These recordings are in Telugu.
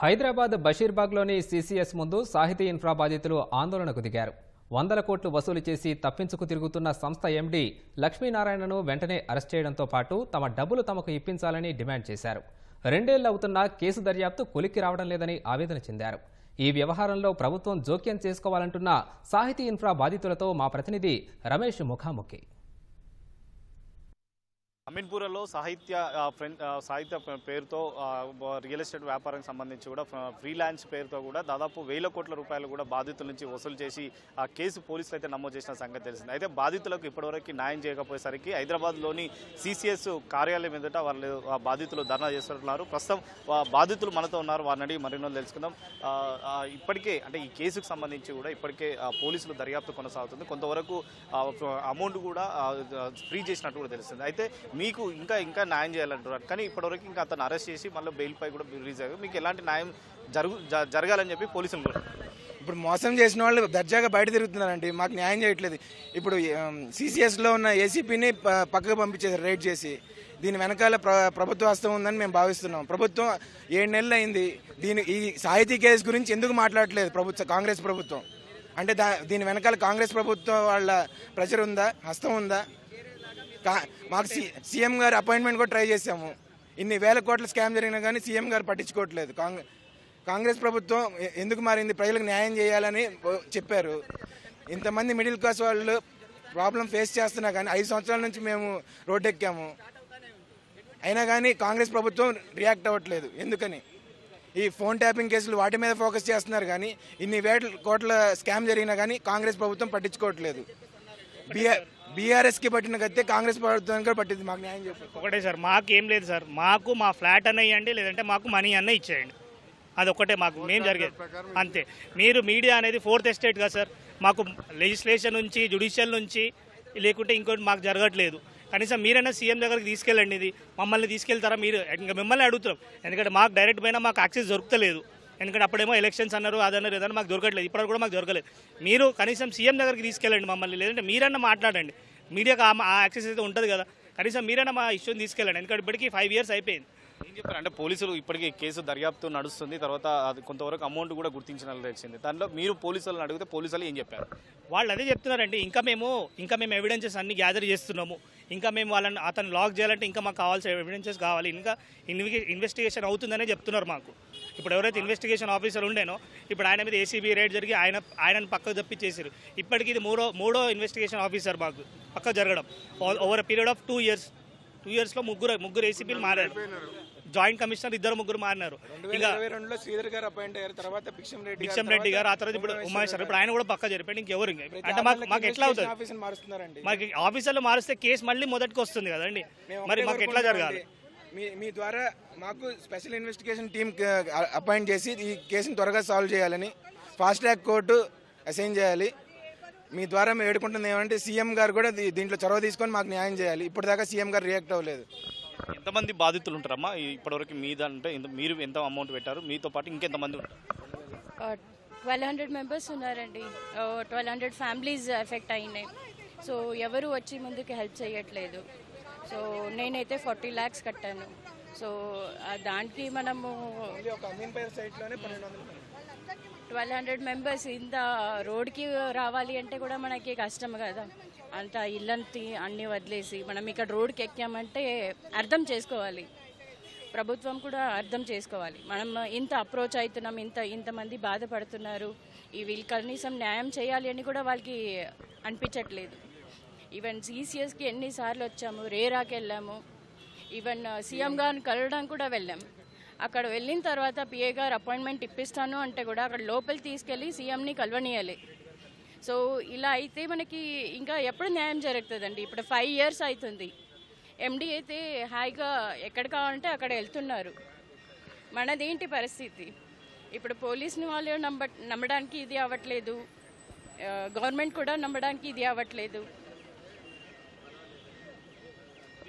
హైదరాబాద్ బషీర్బాగ్లోని సీసీఎస్ ముందు సాహితీ ఇన్ఫ్రా బాధితులు ఆందోళనకు దిగారు. వందల కోట్లు వసూలు చేసి తప్పించుకు తిరుగుతున్న సంస్థ ఎండీ లక్ష్మీనారాయణను వెంటనే అరెస్ట్ చేయడంతో పాటు తమ డబ్బులు తమకు ఇప్పించాలని డిమాండ్ చేశారు. రెండేళ్ళు అవుతున్నా కేసు దర్యాప్తు కొలిక్కి రావడం లేదని ఆవేదన చెందారు. ఈ వ్యవహారంలో ప్రభుత్వం జోక్యం చేసుకోవాలంటున్న సాహితీ ఇన్ఫ్రా బాధితులతో మా ప్రతినిధి రమేష్ ముఖాముఖి. అమీన్పూర్లో సాహిత్య ఫ్రెండ్ సాహిత్య పేరుతో రియల్ ఎస్టేట్ వ్యాపారానికి సంబంధించి కూడా ఫ్రీలాన్స్ పేరుతో కూడా దాదాపు వేల కోట్ల రూపాయలు కూడా బాధితుల నుంచి వసూలు చేసి ఆ కేసు పోలీసులు అయితే నమోదు చేసిన సంగతి తెలిసింది. అయితే బాధితులకు ఇప్పటివరకు న్యాయం చేయకపోయేసరికి హైదరాబాద్లోని సిసిఎస్ కార్యాలయం ఎదుట వాళ్ళు బాధితులు ధర్నా చేస్తున్నారు. ప్రస్తుతం బాధితులు మనతో ఉన్నారు. వారిని అడిగి మరిన్నో తెలుసుకుందాం. ఇప్పటికే అంటే ఈ కేసుకు సంబంధించి కూడా ఇప్పటికే ఆ, పోలీసులు దర్యాప్తు కొనసాగుతుంది. కొంతవరకు అమౌంట్ కూడా ఫ్రీ చేసినట్టు కూడా తెలుస్తుంది. అయితే మీకు ఇంకా ఇంకా న్యాయం చేయాలంటున్నారు. కానీ ఇప్పటివరకు ఇంకా అతను అరెస్ట్ చేసి మళ్ళీ బెయిల్ పై కూడా రిలీజ్ అయ్యారు. మీకు ఎలాంటి న్యాయం జరుగు జ- జరగాలని చెప్పి పోలీసులు కూడా ఇప్పుడు మోసం చేసిన వాళ్ళు దర్జాగా బయట తిరుగుతున్నారండి. మాకు న్యాయం చేయట్లేదు. ఇప్పుడు సిసిఎస్లో ఉన్న ఏసీపీని పక్కకు పంపించేసారు రైడ్ చేసి. దీని వెనకాల ప్ర ప్రభుత్వ హస్తం ఉందని మేము భావిస్తున్నాం. ప్రభుత్వం ఏడు నెలలు అయింది. దీని ఈ సాహితీ కేసు గురించి ఎందుకు మాట్లాడట్లేదు ప్రభుత్వ కాంగ్రెస్ ప్రభుత్వం? అంటే దా దీని వెనకాల కాంగ్రెస్ ప్రభుత్వం వాళ్ళ ప్రెషర్ ఉందా? హస్తం ఉందా? మాకు సి సీఎం గారు అపాయింట్మెంట్ కూడా ట్రై చేసాము ఇన్ని వేల కోట్ల స్కామ్ జరిగినా కానీ సీఎం గారు పట్టించుకోవట్లేదు. కాంగ్రెస్ కాంగ్రెస్ ప్రభుత్వం ఎందుకు మారింది? ప్రజలకు న్యాయం చేయాలని చెప్పారు. ఇంతమంది మిడిల్ క్లాస్ వాళ్ళు ప్రాబ్లం ఫేస్ చేస్తున్నా కానీ ఐదు సంవత్సరాల నుంచి మేము రోడ్డెక్కాము. అయినా కానీ కాంగ్రెస్ ప్రభుత్వం రియాక్ట్ అవ్వట్లేదు. ఎందుకని? ఈ ఫోన్ ట్యాపింగ్ కేసులు వాటి మీద ఫోకస్ చేస్తున్నారు కానీ ఇన్ని వేల కోట్ల స్కామ్ జరిగినా కానీ కాంగ్రెస్ ప్రభుత్వం పట్టించుకోవట్లేదు. బీఆర్ బీఆర్ఎస్కి పట్టిన గతే కాంగ్రెస్ ప్రభుత్వానికి కూడా పట్టింది. మాకు న్యాయం చెప్పు ఒకటే సార్ మాకు ఏం లేదు సార్. మాకు మా ఫ్లాట్ అన్న ఇవ్వండి లేదంటే మాకు మనీ అన్న ఇచ్చేయండి. అది మాకు మేము జరిగేది. అంతే. మీరు మీడియా అనేది ఫోర్త్ ఎస్టేట్ కదా సార్. మాకు లెజిస్లేషన్ నుంచి జుడిషియల్ నుంచి లేకుంటే ఇంకోటి మాకు జరగట్లేదు. కనీసం మీరైనా సీఎం దగ్గరికి తీసుకెళ్ళండి ఇది. మమ్మల్ని తీసుకెళ్తారా మీరు? ఇంకా మిమ్మల్ని అడుగుతున్నాం. ఎందుకంటే మాకు డైరెక్ట్ పైన మాకు యాక్సెస్ దొరుకుతలేదు. ఎందుకంటే అప్పుడేమో ఎలక్షన్స్ అన్నారు అదన్నారు ఏదన్నా మాకు దొరకట్లేదు. ఇప్పటివరకు కూడా మాకు దొరకలేదు. మీరు కనీసం సీఎం దగ్గరికి తీసుకెళ్ళండి మమ్మల్ని లేదంటే మీరన్నా మాట్లాడండి. మీడియాకి ఆ- యాక్సెస్ అయితే ఉంటుంది కదా. కనీసం మీరైనా మా ఇష్యూని తీసుకెళ్ళండి. ఎందుకంటే ఇప్పటికీ ఫైవ్ ఇయర్స్ అయిపోయింది. ఏం చెప్పారు? అంటే పోలీసులు ఇప్పటికీ కేసు దర్యాప్తు నడుస్తుంది. తర్వాత అది కొంతవరకు అమౌంట్ కూడా గుర్తించిన తెలిసింది. దాంట్లో మీరు పోలీసులను అడిగితే పోలీసులు ఏం చెప్పారు? వాళ్ళు అదే చెప్తున్నారండి. ఇంకా మేము ఇంకా మేము ఎవిడెన్సెస్ అన్ని గ్యాదర్ చేస్తున్నాము. ఇంకా మేము వాళ్ళని అతను లాక్ చేయాలంటే ఇంకా మాకు కావాల్సిన ఎవిడెన్సెస్ కావాలి. ఇంకా ఇన్వె ఇన్వెస్టిగేషన్ అవుతుందనే చెప్తున్నారు మాకు. ఇప్పుడు ఎవరైతే ఇన్వెస్టిగేషన్ ఆఫీసర్ ఉండేనో ఇప్పుడు ఆయన మీద ఏసీబీ రేడ్ జరిగి ఆయన ఆయనను పక్కకు తప్పించేసారు ఇప్పటికి ఇది మూడో మూడో ఇన్వెస్టిగేషన్ ఆఫీసర్ మాకు పక్క జరగడం. Over period of two years two ఇయర్స్లో ముగ్గురు ముగ్గురు ఏసీబీలు మారారు. జాయింట్ కమిషనర్ ఇద్దరు ముగ్గురు మారినారు. ఇంకా ఇరవై రెండులో శ్రీధర్ గారు అపాయింట్ అయ్యారు. తర్వాత భిక్షం రెడ్డి గారు, భిక్షం రెడ్డి గారు ఆ తర్వాత ఇప్పుడు ఉమాయేశ్వర్ ఇప్పుడు ఆయన కూడా పక్క జరిపాడు. ఇంకెవరు అంటే మాకు మాకు ఎట్లా అవుతుంది? మారుస్తున్నారండి. మాకు ఆఫీసర్లు మారిస్తే కేసు మళ్ళీ మొదటికి వస్తుంది కదండి. మరి మాకు ఎట్లా. జరగాలి? మీ మీ ద్వారా మాకు స్పెషల్ ఇన్వెస్టిగేషన్ టీమ్ అపాయింట్ చేసి ఈ కేసుని త్వరగా సాల్వ్ చేయాలని ఫాస్ట్ ట్రాక్ కోర్టు అసైన్ చేయాలి. మీ ద్వారా మేము వేడుకుంటుంది ఏమంటే సీఎం గారు కూడా దీంట్లో చొరవ తీసుకొని మాకు న్యాయం చేయాలి. ఇప్పటిదాకా సీఎం గారు రియాక్ట్ అవ్వలేదు. ఎంతమంది బాధితులు ఉంటారమ్మా ఇప్పటివరకు మీద అంటే ఇంత- మీరు ఎంత అమౌంట్ పెట్టారు? మీతో పాటు ఇంకెంతమంది ఉంటారు ట్వెల్వ్ హండ్రెడ్ మెంబర్స్ ఉన్నారండి. ట్వెల్వ్ హండ్రెడ్ ఫ్యామిలీస్ ఎఫెక్ట్ అయినాయి. సో ఎవరు వచ్చి ముందుకు హెల్ప్ చేయట్లేదు. సో నేనైతే ఫార్టీ ల్యాక్స్ కట్టాను. సో దానికి మనము ట్వెల్వ్ హండ్రెడ్ మెంబర్స్ ఇంత రోడ్కి రావాలి అంటే కూడా మనకి కష్టం కదా. అంత ఇల్లంతి అన్నీ వదిలేసి మనం ఇక్కడ రోడ్కి ఎక్కామంటే అర్థం చేసుకోవాలి. ప్రభుత్వం కూడా అర్థం చేసుకోవాలి. మనం ఇంత అప్రోచ్ అవుతున్నాం ఇంత ఇంతమంది బాధపడుతున్నారు. ఈ వీళ్ళు కనీసం న్యాయం చేయాలి అని కూడా వాళ్ళకి అనిపించట్లేదు. ఈవెన్ సీసీఎస్కి ఎన్నిసార్లు వచ్చాము రేరాకి వెళ్ళాము. ఈవెన్ సీఎం uh, గారిని కలవడానికి కూడా వెళ్ళాం. అక్కడ వెళ్ళిన తర్వాత పిఏ గారు అపాయింట్మెంట్ ఇప్పిస్తాను అంటే కూడా అక్కడ లోపలికి తీసుకెళ్ళి సీఎంని కలవనీయాలి. సో ఇలా అయితే మనకి ఇంకా ఎప్పుడు న్యాయం జరుగుతుందండి. ఇప్పుడు ఫైవ్ ఇయర్స్ అవుతుంది. ఎండి అయితే హాయిగా ఎక్కడ కావాలంటే అక్కడ వెళ్తున్నారు. మనదేంటి పరిస్థితి? ఇప్పుడు పోలీస్ని వాళ్ళు నమ్మ నమ్మడానికి ఇది అవ్వట్లేదు. Uh, గవర్నమెంట్ కూడా నమ్మడానికి ఇది అవ్వట్లేదు.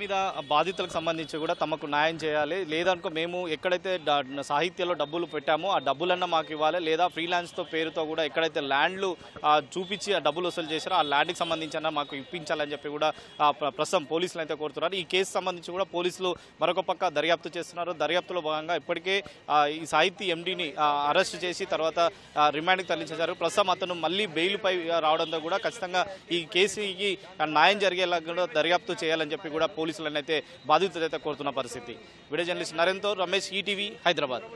మీద బాధితులకు సంబంధించి కూడా తమకు న్యాయం చేయాలి. లేదనుకో మేము ఎక్కడైతే సాహిత్యంలో డబ్బులు పెట్టామో ఆ డబ్బులన్నా మాకు ఇవ్వాలి. లేదా ఫ్రీలాన్స్తో పేరుతో కూడా ఎక్కడైతే ల్యాండ్లు చూపించి ఆ డబ్బులు వసూలు చేశారో ఆ ల్యాండ్కి సంబంధించిన మాకు ఇప్పించాలని చెప్పి కూడా ప్రస్తుతం పోలీసులు అయితే కోరుతున్నారు. ఈ కేసు సంబంధించి కూడా పోలీసులు మరొక పక్క దర్యాప్తు చేస్తున్నారు. దర్యాప్తులో భాగంగా ఇప్పటికే ఈ సాహితీ ఎండీని అరెస్ట్ చేసి తర్వాత రిమాండ్కి తరలించేశారు ప్రస్తుతం అతను మళ్ళీ బెయిల్పై రావడంతో కూడా ఖచ్చితంగా ఈ కేసుకి న్యాయం జరిగేలా కూడా దర్యాప్తు చేయాలని చెప్పి కూడా పోలీసులను అయితే బాధితులైతే కోరుతున్న పరిస్థితి. వీడియో జర్నలిస్ట్ నరేంద్రతో రమేష్ ఈటీవీ హైదరాబాద్.